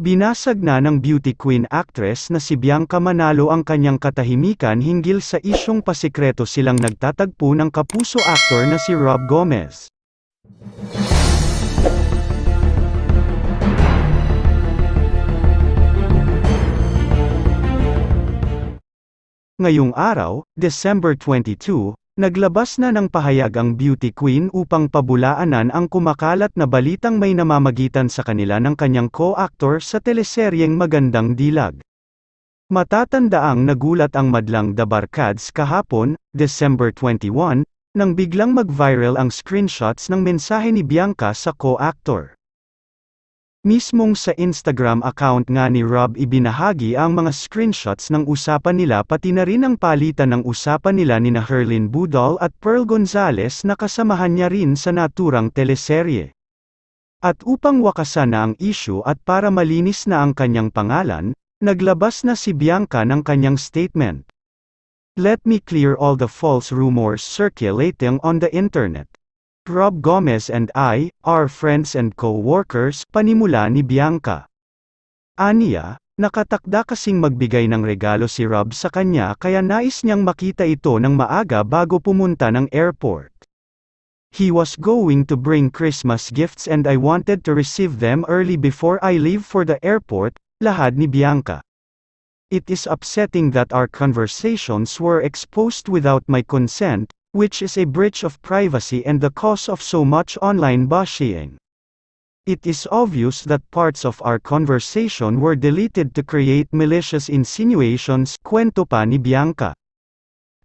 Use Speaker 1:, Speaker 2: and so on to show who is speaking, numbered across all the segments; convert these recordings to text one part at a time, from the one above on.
Speaker 1: Binasag na ng beauty queen actress na si Bianca Manalo ang kanyang katahimikan hinggil sa isyong pasikreto silang nagtatagpo ng kapuso actor na si Rob Gomez. Ngayong araw, December 22, naglabas na ng pahayag ang beauty queen upang pabulaanan ang kumakalat na balitang may namamagitan sa kanila ng kanyang co-actor sa teleseryeng Magandang Dilag. Matatandaang nagulat ang madlang The Barkads kahapon, December 21, nang biglang mag-viral ang screenshots ng mensahe ni Bianca sa co-actor. Mismong sa Instagram account nga ni Rob ibinahagi ang mga screenshots ng usapan nila pati na rin ang palitan ng usapan nila ni na Herlin Budol at Pearl Gonzalez na kasamahan niya rin sa naturang teleserye. At upang wakasan na ang issue at para malinis na ang kanyang pangalan, naglabas na si Bianca ng kanyang statement. Let me clear all the false rumors circulating on the internet. Rob Gomez and I, are friends and co-workers, panimula ni Bianca. Aniya, nakatakda kasing magbigay ng regalo si Rob sa kanya kaya nais niyang makita ito ng maaga bago pumunta ng airport. He was going to bring Christmas gifts and I wanted to receive them early before I leave for the airport, lahad ni Bianca. It is upsetting that our conversations were exposed without my consent, which is a breach of privacy and the cause of so much online bashing. It is obvious that parts of our conversation were deleted to create malicious insinuations, kwento pa ni Bianca.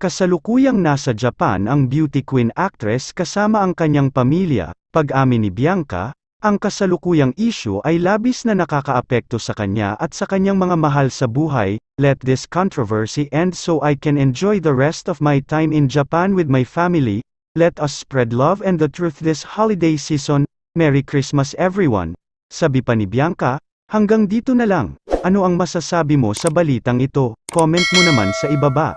Speaker 1: Kasalukuyang nasa Japan ang beauty queen actress kasama ang kanyang pamilya, pag-amin ni Bianca, ang kasalukuyang issue ay labis na nakakaapekto sa kanya at sa kanyang mga mahal sa buhay, let this controversy end so I can enjoy the rest of my time in Japan with my family, let us spread love and the truth this holiday season, Merry Christmas everyone. Sabi pa ni Bianca, hanggang dito na lang, ano ang masasabi mo sa balitang ito, comment mo naman sa ibaba.